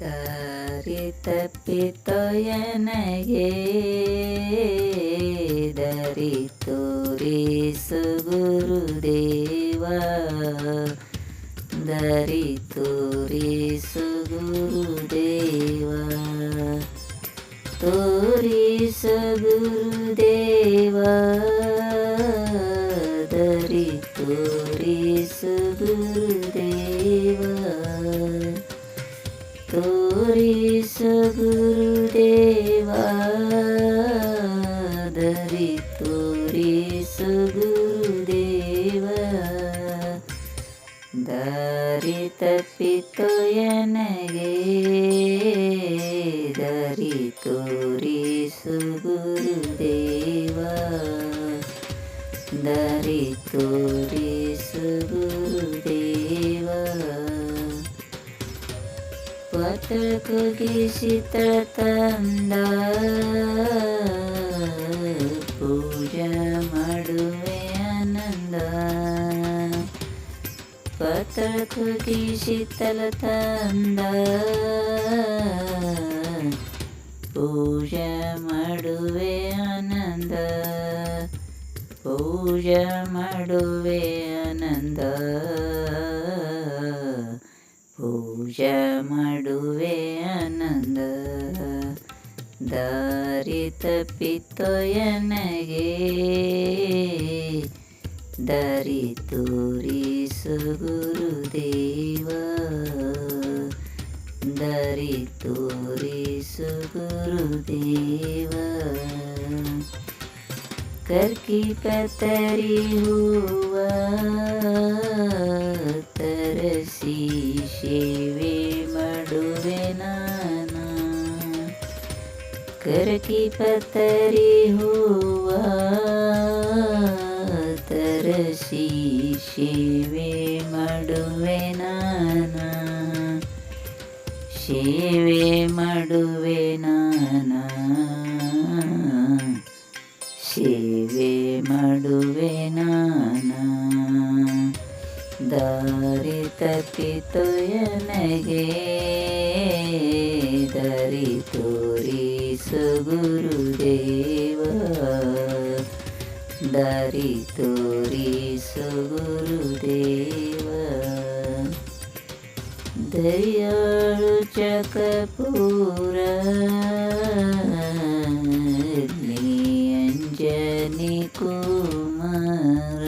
ದಾರಿ ತಪ್ಪಿತೋ ನನಗೆ ದಾರಿ ತೋರಿಸು ಗುರುದೇವ ದಾರಿ ತೋರಿಸು ಗುರುದೇವ ತೋರಿಸು ಗುರುದೇವ ದಾರಿ ತೋರಿಸು ಗುರುದೇವ. ತೋರಿಸು ಗುರುದೇವ ದರಿ ತೋರಿಸು ಗುರುದೇವ ದಾರಿ ತಪ್ಪಿತು ಎನಗೆ ದಾರಿ ತೋರಿಸು ಗುರುದೇವ ದಾರಿ ತೋರಿಸು ಗುರುದೇವ ಪತ್ರ ಕುಗಿಸಿತ ತಂದ ಪೂಜ ಮಾಡುವೆ ಆನಂದ ಪತ್ರ ಕುಗಿಸಿತಲ ತಂದ ಪೂಜೆ ಮಾಡುವೆ ಆನಂದ, ಪೂಜೆ ಮಾಡುವೆ ಆನಂದ. ಪೂಜೆ ಮಾಡುವೆ ಆನಂದ. ದಾರಿ ತಪ್ಪಿತೋ ದಾರಿ ತೋರಿಸು ಗುರುದೇವ. ದಾರಿ ತೋರಿಸು ಗುರುದೇವ. ಕರ್ಕಿ ಕತರಿ ಹೂವ, ತರಸಿ ಸೇವೆ ಕರ್ಕಿ ಪತ್ತರಿ ಹೂವ, ತರಸಿ ಸೇವೆ ಮಾಡುವೆ ನಾನ. ಸೇವೆ ಮಾಡುವೆ ನಾನ. ಸೇವೆ ಮಾಡುವೆ ನಾನ. ದಾರಿ ತಪ್ಪಿತು ಎನಗೆ ದಾರಿ ತೋರಿಸು सुगुरुदेव दारी तोरी गुरुदेव दयालु चकपूर अंजनी कुमार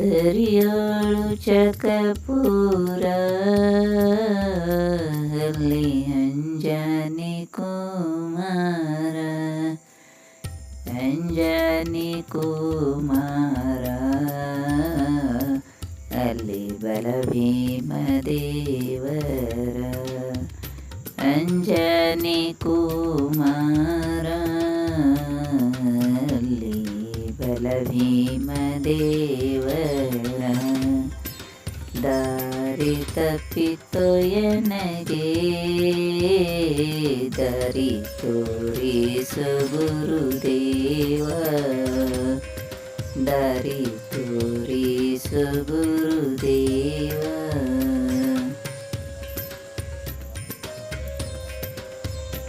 दरियाळु चकपूर ಕುಮಾರ ಅಂಜನಿ ಕುಮಾರ ಅಲ್ಲಿ ಬಲ ಭೀಮದೇವರ ಅಂಜನಿ ಕುಮಾರ ಅಲ್ಲಿ ಬಲ ಭೀಮದೇವರ ದಾರಿ ತಪ್ಪಿತು ಎನಗೆ ದಾರಿ ತೋರಿಸು ಗುರುದೇವ ದಾರಿ ತೋರಿಸು ಗುರುದೇವ